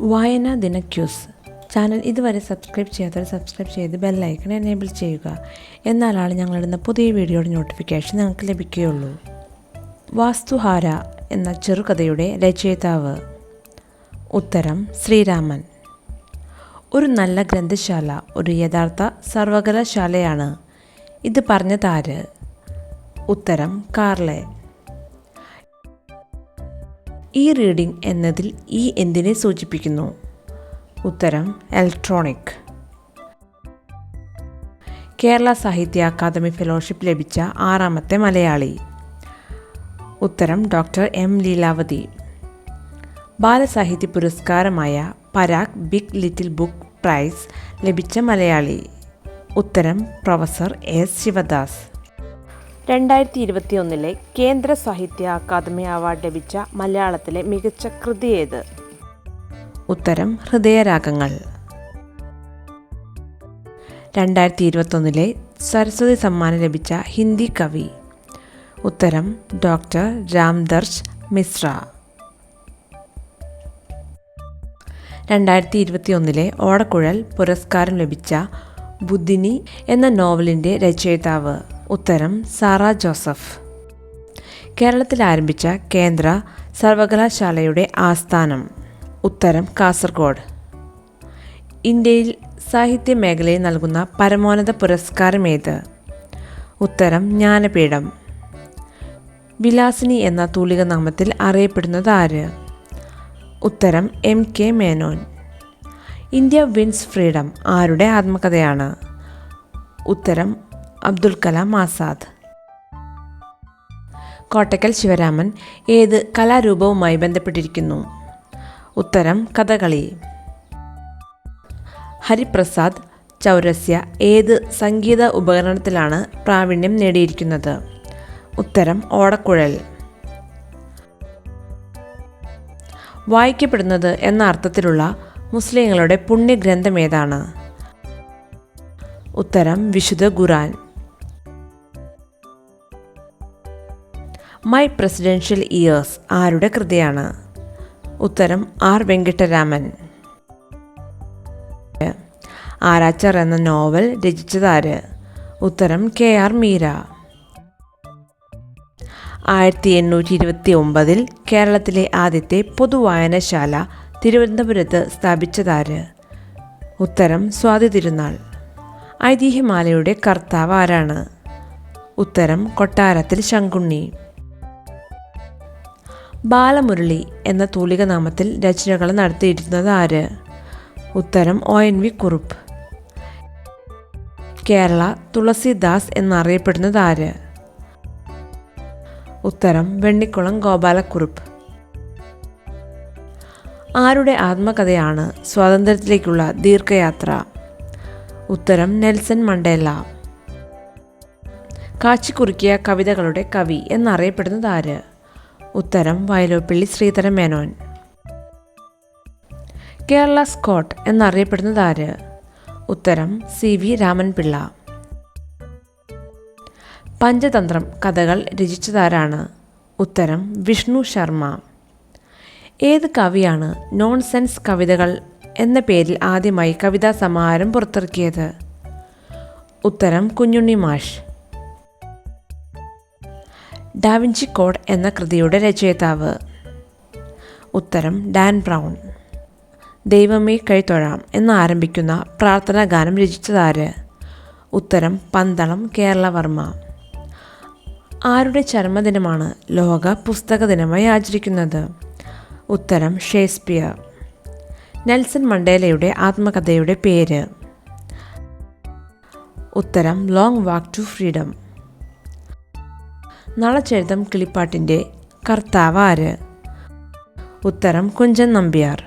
വായന ദിന quiz. Channel ഇതുവരെ സബ്സ്ക്രൈബ് ചെയ്യാത്തവർ സബ്സ്ക്രൈബ് ചെയ്ത് ബെല്ലൈക്കൺ എനേബിൾ ചെയ്യുക. എന്നാലാണ് ഞങ്ങളിടുന്ന പുതിയ വീഡിയോയുടെ നോട്ടിഫിക്കേഷൻ നിങ്ങൾക്ക് ലഭിക്കുകയുള്ളൂ. വാസ്തുഹാര എന്ന ചെറുകഥയുടെ രചയിതാവ്. ഉത്തരം ശ്രീരാമൻ. ഒരു നല്ല ഗ്രന്ഥശാല ഒരു യഥാർത്ഥ സർവകലാശാലയാണ്. ഇത് പറഞ്ഞതാര്? ഉത്തരം കാർലെ. ഈ റീഡിംഗ് എന്നതിൽ ഈ എന്തിനെ സൂചിപ്പിക്കുന്നു? ഉത്തരം ഇലക്ട്രോണിക് കേരള സാഹിത്യ അക്കാദമി ഫെലോഷിപ്പ് ലഭിച്ച ആറാമത്തെ മലയാളി. ഉത്തരം ഡോക്ടർ എം ലീലാവതി. ബാലസാഹിത്യ പുരസ്കാരമായ Parag big little book prize ലഭിച്ച മലയാളി. ഉത്തരം പ്രൊഫസർ എസ് ശിവദാസ്. രണ്ടായിരത്തി ഇരുപത്തി ഒന്നിലെ കേന്ദ്ര സാഹിത്യ അക്കാദമി അവാർഡ് ലഭിച്ച മലയാളത്തിലെ മികച്ച കൃതി ഏത്? ഉത്തരം ഹൃദയരാഗങ്ങൾ. രണ്ടായിരത്തി ഇരുപത്തൊന്നിലെ സരസ്വതി സമ്മാനം ലഭിച്ച ഹിന്ദി കവി. ഉത്തരം ഡോക്ടർ രാംദർശ് മിശ്ര. രണ്ടായിരത്തി ഇരുപത്തി ഒന്നിലെ ഓടക്കുഴൽ പുരസ്കാരം ലഭിച്ച ബുദ്ധിനി എന്ന നോവലിന്റെ രചയിതാവ്. ഉത്തരം സാറ ജോസഫ്. കേരളത്തിൽ ആരംഭിച്ച കേന്ദ്ര സർവകലാശാലയുടെ ആസ്ഥാനം. ഉത്തരം കാസർഗോഡ്. ഇന്ത്യയിൽ സാഹിത്യ മേഖലയിൽ നൽകുന്ന പരമോന്നത പുരസ്കാരം ഏത്? ഉത്തരം ജ്ഞാനപീഠം. വിലാസിനി എന്ന തൂലിക നാമത്തിൽ അറിയപ്പെടുന്നത് ആര്? ഉത്തരം M K Menon. India wins freedom ആരുടെ ആത്മകഥയാണ്? ഉത്തരം അബ്ദുൽ കലാം ആസാദ്. കോട്ടക്കൽ ശിവരാമൻ ഏത് കലാരൂപവുമായി ബന്ധപ്പെട്ടിരിക്കുന്നു? ഉത്തരം കഥകളി. ഹരിപ്രസാദ് ചൗരസ്യ ഏത് സംഗീത ഉപകരണത്തിലാണ് പ്രാവീണ്യം നേടിയിരിക്കുന്നത്? ഉത്തരം ഓടക്കുഴൽ. വായിക്കപ്പെടുന്നത് എന്ന അർത്ഥത്തിലുള്ള മുസ്ലിങ്ങളുടെ പുണ്യഗ്രന്ഥം ഏതാണ്? ഉത്തരം വിശുദ്ധ ഖുറാൻ മൈ പ്രസിഡൻഷ്യൽ ഇയേഴ്സ് ആരുടെ കൃതിയാണ്? ഉത്തരം ആർ വെങ്കിട്ടരാമൻ. ആരാച്ചർ എന്ന നോവൽ രചിച്ചതാര് ഉത്തരം കെ ആർ മീര. ആയിരത്തി എണ്ണൂറ്റി ഇരുപത്തി ഒമ്പതിൽ കേരളത്തിലെ ആദ്യത്തെ പൊതുവായനശാല തിരുവനന്തപുരത്ത് സ്ഥാപിച്ചതാര് ഉത്തരം സ്വാതി തിരുനാൾ. ഐതിഹ്യമാലയുടെ കർത്താവ് ആരാണ്? ഉത്തരം കൊട്ടാരത്തിൽ ശങ്കുണ്ണി. ബാലമുരളി എന്ന തൂലിക നാമത്തിൽ രചനകൾ നടത്തിയിരുന്നത് ആര്? ഉത്തരം O. N. V. Kurup. Kerala Tulsidas എന്നറിയപ്പെടുന്നത് ആര്? ഉത്തരം വെണ്ണിക്കുളം ഗോപാലക്കുറുപ്പ്. ആരുടെ ആത്മകഥയാണ് സ്വാതന്ത്ര്യത്തിലേക്കുള്ള ദീർഘയാത്ര? ഉത്തരം നെൽസൺ മണ്ടേല. കാച്ചിക്കുറുക്കിയ കവിതകളുടെ കവി എന്നറിയപ്പെടുന്നത് ആര്? ഉത്തരം വയലോപ്പിള്ളി ശ്രീധരൻ മേനോൻ. കേരള സ്കോട്ട് എന്നറിയപ്പെടുന്നത് ആര്? ഉത്തരം സി വി രാമൻപിള്ള. പഞ്ചതന്ത്രം കഥകൾ രചിച്ചതാരാണ്? ഉത്തരം വിഷ്ണു ശർമ്മ. ഏത് കവിയാണ് നോൺസെൻസ് കവിതകൾ എന്ന പേരിൽ ആദ്യമായി കവിതാ സമാഹാരം പുറത്തിറക്കിയത്? ഉത്തരം കുഞ്ഞുണ്ണി മാഷ്. ഡാവിഞ്ചി കോഡ് എന്ന കൃതിയുടെ രചയിതാവ്. ഉത്തരം ഡാൻ ബ്രൗൺ. ദൈവമേ കൈത്തൊഴാം എന്നാരംഭിക്കുന്ന പ്രാർത്ഥനാ ഗാനം രചിച്ചതാര്? ഉത്തരം പന്തളം കേരളവർമ്മ ആരുടെ ചരമദിനമാണ് ലോക പുസ്തക ദിനമായി ആചരിക്കുന്നത്? ഉത്തരം ഷേക്സ്പിയർ. നെൽസൺ മണ്ടേലയുടെ ആത്മകഥയുടെ പേര്. ഉത്തരം long walk to freedom. Nalacharitham കിളിപ്പാട്ടിന്റെ കർത്താവ് ആര് ഉത്തരം കുഞ്ചൻ നമ്പ്യാർ.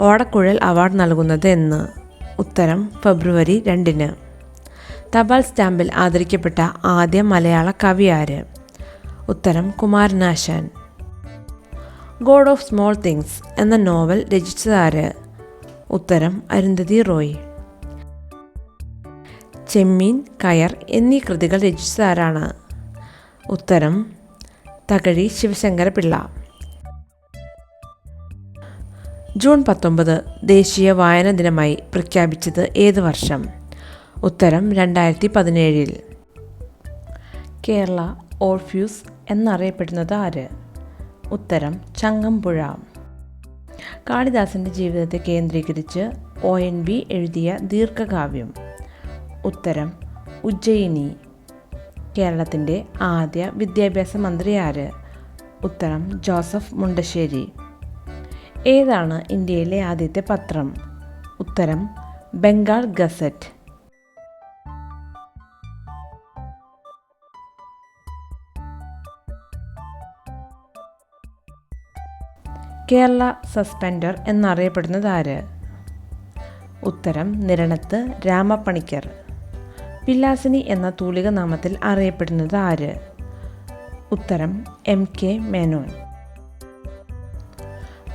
ഓടക്കുഴൽ അവാർഡ് നൽകുന്നത് എന്ന്. ഉത്തരം ഫെബ്രുവരി രണ്ടിന്. തപാൽ സ്റ്റാമ്പിൽ ആദരിക്കപ്പെട്ട ആദ്യ മലയാള കവി ആര്? ഉത്തരം Kumaranasan. God of small things എന്ന നോവൽ രചിച്ചതാര്? ഉത്തരം അരുന്ധതി റോയ്. ചെമ്മീൻ കയർ എന്നീ കൃതികൾ രചിച്ചതാരാണ്? ഉത്തരം തകഴി ശിവശങ്കര പിള്ള ജൂൺ പത്തൊമ്പത് ദേശീയ വായന ദിനമായി പ്രഖ്യാപിച്ചത് ഏത് വർഷം? ഉത്തരം രണ്ടായിരത്തി പതിനേഴിൽ കേരള ഓർഫ്യൂസ് എന്നറിയപ്പെടുന്നത് ആര്? ഉത്തരം ചങ്ങമ്പുഴ. കാളിദാസന്റെ ജീവിതത്തെ കേന്ദ്രീകരിച്ച് ഒ എൻ ബി എഴുതിയ ദീർഘകാവ്യം. ഉത്തരം. ഉജ്ജയിനി. കേരളത്തിന്റെ ആദ്യ വിദ്യാഭ്യാസ മന്ത്രി ആര്? ഉത്തരം ജോസഫ് മുണ്ടശ്ശേരി. ഏതാണ് ഇന്ത്യയിലെ ആദ്യത്തെ പത്രം? ഉത്തരം ബംഗാൾ ഗസറ്റ്. കേരള സസ്പെൻഡർ എന്നറിയപ്പെടുന്നത് ആര്? ഉത്തരം നിരണത്ത് രാമപ്പണിക്കർ. വിലാസിനി എന്ന തൂലിക നാമത്തിൽ അറിയപ്പെടുന്നത് ആര്? ഉത്തരം എം കെ മേനോൻ.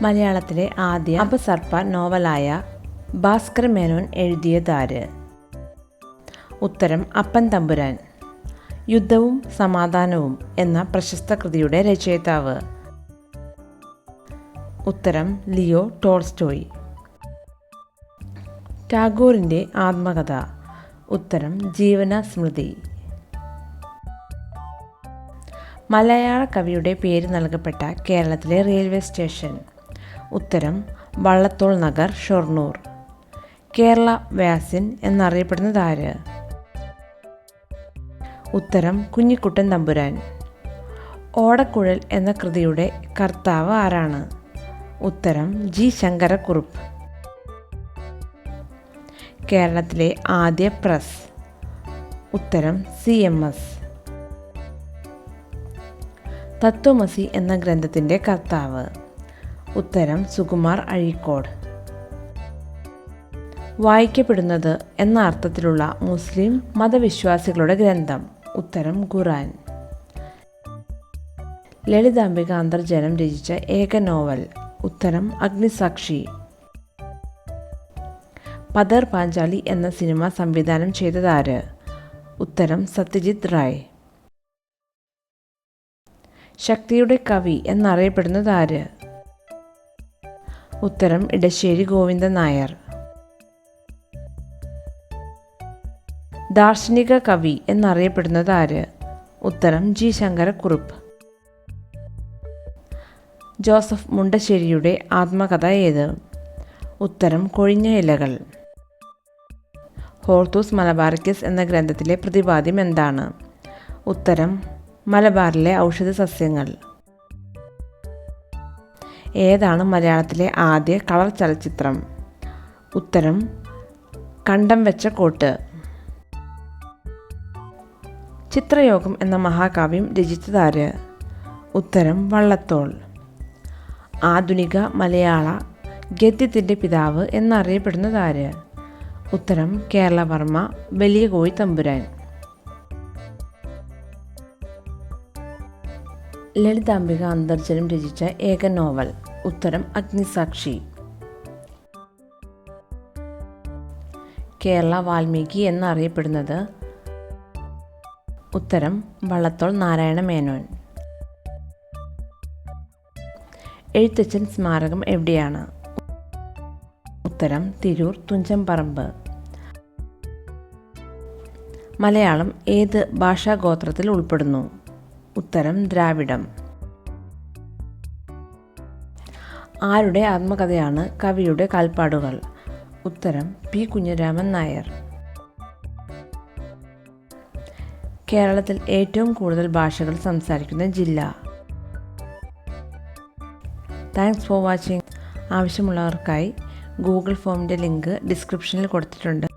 മലയാളത്തിലെ ആദ്യ അപസർപ്പ നോവലായ ഭാസ്കർ മേനോൻ എഴുതിയതാര് ഉത്തരം അപ്പൻ തമ്പുരാൻ. യുദ്ധവും സമാധാനവും എന്ന പ്രശസ്ത കൃതിയുടെ രചയിതാവ്. ഉത്തരം ലിയോ ടോൾസ്റ്റോയ്. ടാഗോറിന്റെ ആത്മകഥ. ഉത്തരം ജീവന സ്മൃതി മലയാള കവിയുടെ പേര് നൽകപ്പെട്ട കേരളത്തിലെ റെയിൽവേ സ്റ്റേഷൻ. ഉത്തരം വള്ളത്തോൾ നഗർ ഷൊർണൂർ. കേരള വ്യാസിൻ എന്നറിയപ്പെടുന്നത് ആര്? ഉത്തരം കുഞ്ഞിക്കുട്ടൻ തമ്പുരാൻ. ഓടക്കുഴൽ എന്ന കൃതിയുടെ കർത്താവ് ആരാണ്? ഉത്തരം ജി. ശങ്കരക്കുറുപ്പ്. കേരളത്തിലെ ആദ്യ പ്രസ്. ഉത്തരം സി എം എസ്. തത്വമസി എന്ന ഗ്രന്ഥത്തിന്റെ കർത്താവ്. ഉത്തരം സുകുമാർ അഴീക്കോട്. വായിക്കപ്പെടുന്നത് എന്ന അർത്ഥത്തിലുള്ള മുസ്ലിം മതവിശ്വാസികളുടെ ഗ്രന്ഥം. ഉത്തരം ഖുറാൻ ലളിതാംബിക അന്തർജനം രചിച്ച ഏക നോവൽ. ഉത്തരം അഗ്നിസാക്ഷി. പദർ പാഞ്ചാലി എന്ന സിനിമ സംവിധാനം ചെയ്തതാര്? ഉത്തരം സത്യജിത് റായ്. ശക്തിയുടെ കവി എന്നറിയപ്പെടുന്നത് ആര് ഉത്തരം ഇടശ്ശേരി ഗോവിന്ദൻ നായർ. ദാർശനിക കവി എന്നറിയപ്പെടുന്നത് ആര് ഉത്തരം ജി ശങ്കരക്കുറുപ്പ്. ജോസഫ് മുണ്ടശ്ശേരിയുടെ ആത്മകഥ ഏത്? ഉത്തരം കൊഴിഞ്ഞ ഇലകൾ. ഹോർത്തൂസ് മലബാർക്കിസ് എന്ന ഗ്രന്ഥത്തിലെ പ്രതിപാദ്യം എന്താണ്? ഉത്തരം മലബാറിലെ ഔഷധ സസ്യങ്ങൾ. ഏതാണ് മലയാളത്തിലെ ആദ്യ കളർ ചലച്ചിത്രം? ഉത്തരം കണ്ടം വെച്ച കോട്ട്. ചിത്രയോഗം എന്ന മഹാകാവ്യം രചിച്ചതാര്? ഉത്തരം വള്ളത്തോൾ. ആധുനിക മലയാള ഗദ്യത്തിന്റെ പിതാവ് എന്നറിയപ്പെടുന്നതാര്? ഉത്തരം കേരളവർമ്മ വലിയ കോഴി തമ്പുരാൻ. ലളിതാംബിക അന്തർജനം രചിച്ച ഏക നോവൽ. ഉത്തരം അഗ്നിസാക്ഷി. കേരള വാൽമീകി എന്നറിയപ്പെടുന്നത് ഉത്തരം വള്ളത്തോൾ നാരായണ മേനോൻ. എഴുത്തച്ഛൻ സ്മാരകം എവിടെയാണ്? ഉത്തരം തിരൂർ തുഞ്ചംപറമ്പ് മലയാളം ഏത് ഭാഷാഗോത്രത്തിൽ ഉൾപ്പെടുന്നു? ഉത്തരം ദ്രാവിഡം. ആരുടെ ആത്മകഥയാണ് കവിയുടെ കാൽപ്പാടുകൾ? ഉത്തരം പി കുഞ്ഞിരാമൻ നായർ. കേരളത്തിൽ ഏറ്റവും കൂടുതൽ ഭാഷകൾ സംസാരിക്കുന്ന ജില്ല. താങ്ക്സ് ഫോർ വാച്ചിങ് ആവശ്യമുള്ളവർക്കായി ഗൂഗിൾ ഫോമിന്റെ ലിങ്ക് ഡിസ്ക്രിപ്ഷനിൽ കൊടുത്തിട്ടുണ്ട്.